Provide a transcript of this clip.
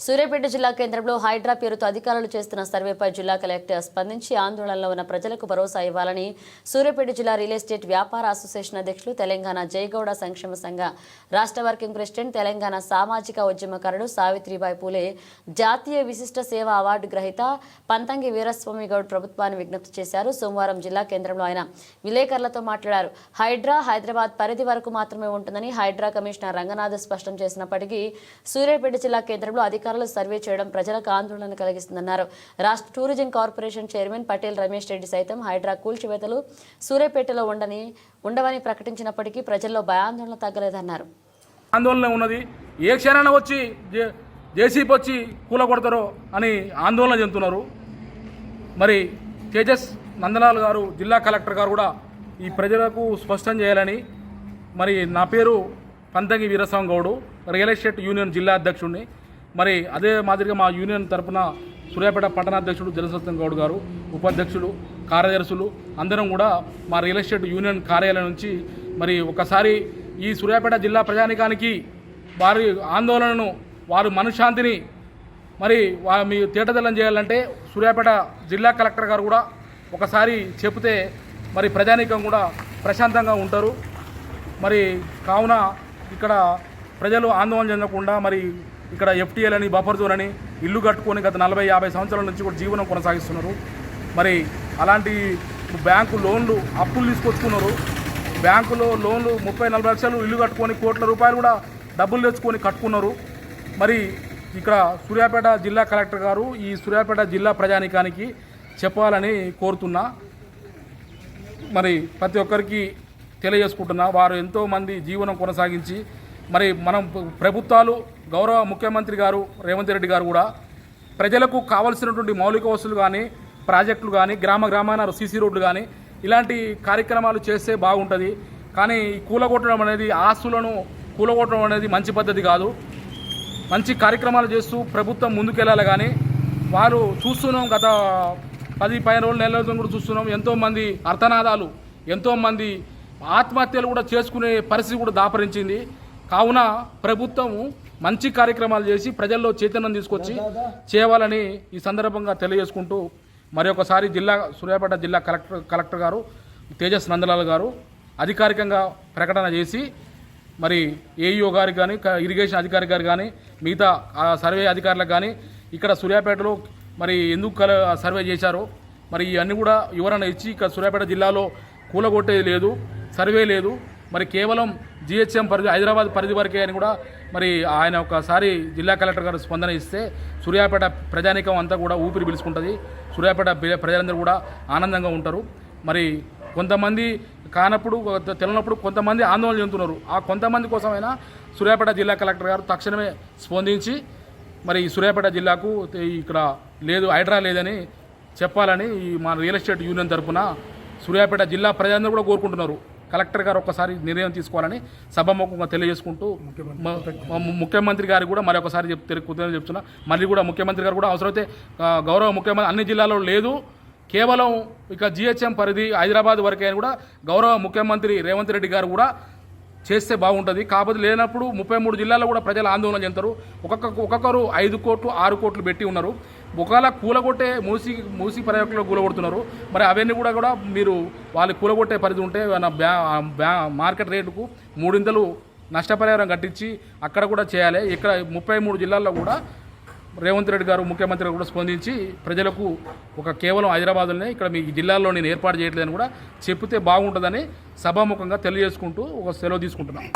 సూర్యాపేట జిల్లా కేంద్రంలో హైడ్రా పేరుతో అధికారులు చేస్తున్న సర్వేపై జిల్లా కలెక్టర్ స్పందించి ఆందోళనలో ఉన్న ప్రజలకు భరోసా ఇవ్వాలని సూర్యాపేట జిల్లా రియల్ ఎస్టేట్ వ్యాపార అసోసియేషన్ అధ్యక్షులు తెలంగాణ జయగౌడ సంక్షేమ సంఘ రాష్ట్ర వర్కింగ్ ప్రెసిడెంట్ తెలంగాణ సామాజిక ఉద్యమకారుడు సావిత్రిబాయి పూలే జాతీయ విశిష్ట సేవ అవార్డు గ్రహీత పంతంగి వీరస్వామి గౌడ్ ప్రభుత్వాన్ని విజ్ఞప్తి చేశారు. సోమవారం జిల్లా కేంద్రంలో ఆయన విలేకరులతో మాట్లాడారు. హైడ్రా హైదరాబాద్ పరిధి వరకు మాత్రమే ఉంటుందని హైడ్రా కమిషనర్ రంగనాథ్ స్పష్టం చేసినప్పటికీ సూర్యాపేట జిల్లా కేంద్రంలో అధికారులు సర్వే చేయడం ప్రజలకు ఆందోళన కలిగిస్తుందన్నారు. రాష్ట్ర tourism corporation chairman Patel Ramesh Reddy సైతం హైడ్రా కూల్చివేతలు సూర్యాపేటలో ఉండని ఉండవని ప్రకటించినప్పటికీ ప్రజల్లో భయాందోళన తగ్గలేదన్నారు. ఆందోళన ఉన్నది. ఏ క్షణాన వచ్చి జేసీపీ వచ్చి కూల కొడతారో అని ఆందోళన చెందుతున్నారు. మరి తేజస్ నందనాల్ గారు జిల్లా కలెక్టర్ గారు కూడా ఈ ప్రజలకు స్పష్టం చేయాలని మరి నా పేరు Panthangi Veeraswamy Goud real estate union జిల్లా అధ్యక్షుడిని. మరి అదే మాదిరిగా మా యూనియన్ తరపున సూర్యాపేట పట్టణాధ్యక్షుడు జనసత్యం గౌడ్ గారు ఉపాధ్యక్షులు కార్యదర్శులు అందరం కూడా మా రియల్ ఎస్టేట్ యూనియన్ కార్యాలయం నుంచి మరి ఒకసారి ఈ సూర్యాపేట జిల్లా ప్రజానికానికి వారి ఆందోళనను వారి మనశ్శాంతిని మరి వా మీ తేటతెల్లం చేయాలంటే సూర్యాపేట జిల్లా కలెక్టర్ గారు కూడా ఒకసారి చెబితే మరి ప్రజానీకం కూడా ప్రశాంతంగా ఉంటారు. మరి కావున ఇక్కడ ప్రజలు ఆందోళన చెందకుండా మరి ఇక్కడ ఎఫ్టీఎల్ అని బఫర్ జోన్ అని ఇల్లు కట్టుకొని గత నలభై యాభై సంవత్సరాల నుంచి కూడా జీవనం కొనసాగిస్తున్నారు. మరి అలాంటి బ్యాంకు లోన్లు అప్పులు తీసుకొచ్చుకున్నారు. బ్యాంకులో లోన్లు ముప్పై నలభై లక్షలు ఇల్లు కట్టుకొని కోట్ల రూపాయలు కూడా డబ్బులు తెచ్చుకొని కట్టుకున్నారు. మరి ఇక్కడ సూర్యాపేట జిల్లా కలెక్టర్ గారు ఈ సూర్యాపేట జిల్లా ప్రజానికానికి చెప్పాలని కోరుతున్నా. మరి ప్రతి ఒక్కరికి తెలియజేసుకుంటున్నా వారు ఎంతోమంది జీవనం కొనసాగించి మరి మనం ప్రభుత్వాలు గౌరవ ముఖ్యమంత్రి గారు రేవంత్ రెడ్డి గారు కూడా ప్రజలకు కావలసినటువంటి మౌలిక వసతులు కానీ ప్రాజెక్టులు కానీ గ్రామ గ్రామాన సీసీ రోడ్లు కానీ ఇలాంటి కార్యక్రమాలు చేస్తే బాగుంటుంది. కానీ ఈ కూలగొట్టడం అనేది ఆస్తులను కూలగొట్టడం అనేది మంచి పద్ధతి కాదు. మంచి కార్యక్రమాలు చేస్తూ ప్రభుత్వం ముందుకెళ్ళాలి కానీ వారు చూస్తున్నాం గత పది పదిహేను రోజులు నెల రోజులు కూడా చూస్తున్నాం. ఎంతోమంది అర్థనాదాలు ఎంతోమంది ఆత్మహత్యలు కూడా చేసుకునే పరిస్థితి కూడా దాపరించింది. కావున ప్రభుత్వం మంచి కార్యక్రమాలు చేసి ప్రజల్లో చైతన్యం తీసుకొచ్చి చేయాలని ఈ సందర్భంగా తెలియజేసుకుంటూ మరి ఒకసారి జిల్లా సూర్యాపేట జిల్లా కలెక్టర్ కలెక్టర్ గారు తేజస్ నందలాల్ గారు అధికారికంగా ప్రకటన చేసి మరి ఏఈఓ గారికి కానీ ఇరిగేషన్ అధికారి గారు కానీ మిగతా సర్వే అధికారులకు కానీ ఇక్కడ సూర్యాపేటలో మరి ఎందుకు కల సర్వే చేశారో మరి ఇవన్నీ కూడా వివరణ ఇచ్చి ఇక్కడ సూర్యాపేట జిల్లాలో కూలగొట్టేది లేదు సర్వే లేదు మరి కేవలం జిహెచ్ఎం పరిధి హైదరాబాద్ పరిధి వరకే అని కూడా మరి ఆయన ఒకసారి జిల్లా కలెక్టర్ గారు స్పందన ఇస్తే సూర్యాపేట ప్రజానికం అంతా కూడా ఊపిరి పిలుచుకుంటుంది. సూర్యాపేట ప్రజలందరూ కూడా ఆనందంగా ఉంటారు. మరి కొంతమంది కానప్పుడు తెలియనప్పుడు కొంతమంది ఆందోళన చెందుతున్నారు. ఆ కొంతమంది కోసమైనా సూర్యాపేట జిల్లా కలెక్టర్ గారు తక్షణమే స్పందించి మరి ఈ సూర్యాపేట జిల్లాకు ఇక్కడ లేదు హైడ్రా లేదని చెప్పాలని ఈ మా రియల్ ఎస్టేట్ యూనియన్ తరఫున సూర్యాపేట జిల్లా ప్రజలందరూ కూడా కోరుకుంటున్నారు. కలెక్టర్ గారు ఒక్కసారి నిర్ణయం తీసుకోవాలని సభాముఖంగా తెలియజేసుకుంటూ ముఖ్యమంత్రి గారికి కూడా మరి ఒకసారి చెప్తున్నా. మళ్ళీ కూడా ముఖ్యమంత్రి గారు కూడా అవసరమైతే గౌరవ ముఖ్యమంత్రి అన్ని జిల్లాలో లేదు. కేవలం ఇక జిహెచ్ఎం పరిధి హైదరాబాద్ వరకే అని కూడా గౌరవ ముఖ్యమంత్రి రేవంత్ రెడ్డి గారు కూడా చేస్తే బాగుంటుంది. కాకపోతే లేనప్పుడు ముప్పై మూడు జిల్లాల్లో కూడా ప్రజలు ఆందోళన చెందుతారు. ఒక్కొక్క ఒక్కొక్కరు ఐదు కోట్లు ఆరు కోట్లు పెట్టి ఉన్నారు. ఒకవేళ కూలగొట్టే మూసి మూసి పర్యాటకులు కూలగొడుతున్నారు. మరి అవన్నీ కూడా కూడా మీరు వాళ్ళు కూలగొట్టే పరిధి ఉంటే బ్యా బ్యా మార్కెట్ రేటుకు మూడింతలు నష్టపరిహారం కట్టించి అక్కడ కూడా చేయాలి. ఇక్కడ ముప్పై మూడు జిల్లాల్లో కూడా రేవంత్ రెడ్డి గారు ముఖ్యమంత్రి గారు కూడా స్పందించి ప్రజలకు ఒక కేవలం హైదరాబాద్లోనే ఇక్కడ మీ జిల్లాల్లో నేను ఏర్పాటు చేయట్లేదని కూడా చెప్తే బాగుంటుందని సభాముఖంగా తెలియజేసుకుంటూ ఒక సెలవు తీసుకుంటున్నాను